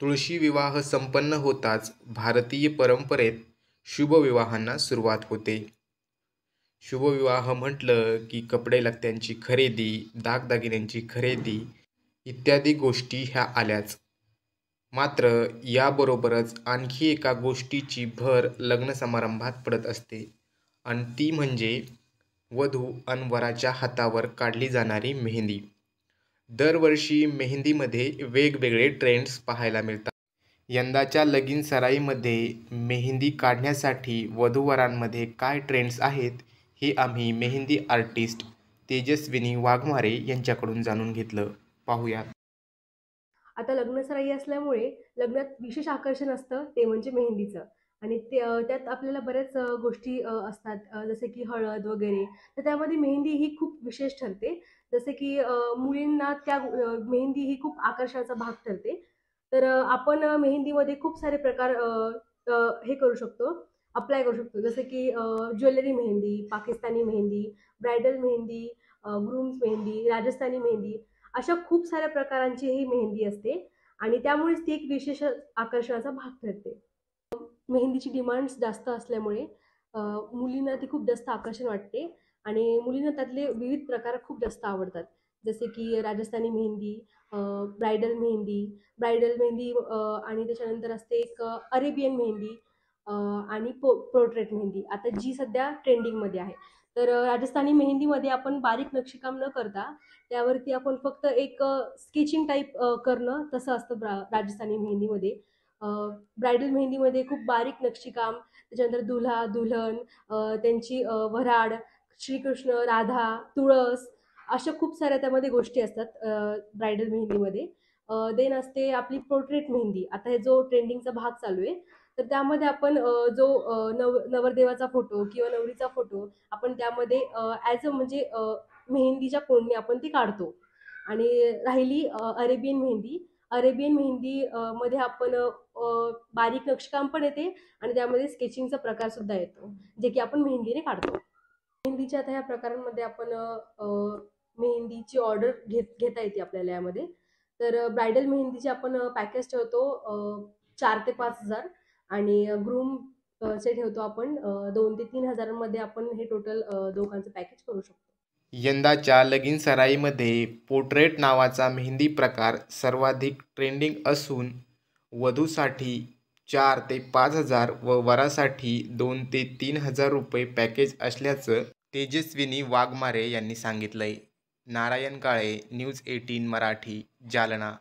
तुळशी विवाह संपन्न होताच भारतीय परंपरेत शुभविवाहांना सुरुवात होते. शुभविवाह म्हटलं की कपडे लत्त्यांची खरेदी दागदागिन्यांची खरेदी इत्यादी गोष्टी ह्या आल्याच. मात्र याबरोबरच आणखी एका गोष्टीची भर लग्न समारंभात पडत असते आणि ती म्हणजे वधू अनवराच्या हातावर काढली जाणारी मेहंदी. दरवर्षी मेहंदीमध्ये वेगवेगळे ट्रेंड्स पाहायला मिळतात. यंदाच्या लगीन सराईमध्ये मेहंदी काढण्यासाठी वधूवरांमध्ये काय ट्रेंड्स आहेत हे आम्ही मेहंदी आर्टिस्ट तेजस्विनी वाघमारे यांच्याकडून जाणून घेतलं. पाहूयात. आता लग्नसराई असल्यामुळे लग्नात विशेष आकर्षण असतं ते म्हणजे मेहंदीचं. आणि ते त्यात आपल्याला बऱ्याच गोष्टी असतात. जसे की हळद वगैरे. तर त्यामध्ये मेहंदी ही खूप विशेष ठरते. जसे की मुलींना त्या मेहंदी ही खूप आकर्षणाचा भाग ठरते. तर आपण मेहंदीमध्ये खूप सारे प्रकार हे करू शकतो. अप्लाय करू शकतो. जसे की jewellery mehndi Pakistani mehndi bridal mehndi grooms mehndi Rajasthani mehndi. अशा खूप साऱ्या प्रकारांची ही मेहंदी असते. आणि त्यामुळेच ती एक विशेष आकर्षणाचा भाग ठरते. मेहंदीची डिमांड्स जास्त असल्यामुळे मुलींना ती खूप जास्त आकर्षण वाटते आणि मुलींना त्यातले विविध प्रकार खूप जास्त आवडतात. जसे की राजस्थानी मेहंदी ब्रायडल मेहंदी ब्रायडल मेहंदी आणि त्याच्यानंतर असते एक अरेबियन मेहंदी आणि पो पोर्ट्रेट मेहंदी. आता जी सध्या ट्रेंडिंगमध्ये आहे. तर राजस्थानी मेहंदीमध्ये आपण बारीक नक्षीकाम न करता त्यावरती आपण फक्त एक स्केचिंग टाईप करणं तसं असतं ब्रा राजस्थानी मेहंदीमध्ये. ब्रायडल मेहंदीमध्ये खूप बारीक नक्षीकाम त्याच्यानंतर दुल्हा दुल्हन त्यांची वऱ्हाड श्रीकृष्ण राधा तुळस अशा खूप साऱ्या त्यामध्ये गोष्टी असतात ब्रायडल मेहंदीमध्ये. देन असते आपली पोर्ट्रेट मेहंदी. आता हे जो ट्रेंडिंगचा भाग चालू आहे तर त्यामध्ये आपण जो नव नवरदेवाचा फोटो किंवा नवरीचा फोटो आपण त्यामध्ये ॲज अ म्हणजे मेहंदीच्या कोणनी आपण ती काढतो. आणि राहिली अरेबियन मेहंदी. अरेबियन मेहंदी मध्ये आपण बारीक नक्षीकाम पण येते आणि त्यामध्ये स्केचिंगचा प्रकार सुद्धा येतो जे की आपण मेहंदीने काढतो. मेहंदीच्या आता ह्या प्रकारांमध्ये आपण मेहंदीची ऑर्डर घेत घेता येते आपल्याला यामध्ये. तर ब्रायडल मेहंदीचे आपण पॅकेज ठेवतो चार ते पाच हजार आणि ग्रूम चे ठेवतो आपण दोन ते तीन हजारांमध्ये आपण हे टोटल दोघांचं पॅकेज करू शकतो. यंदाच्या लगीन सराईमध्ये पोर्ट्रेट नावाचा मेहंदी प्रकार सर्वाधिक ट्रेंडिंग असून वधूसाठी चार ते पाच हजार व वरासाठी दोन ते तीन हजार रुपये पॅकेज असल्याचं तेजस्विनी वाघमारे यांनी सांगितलं आहे नारायण काळे न्यूज एटीन मराठी जालना.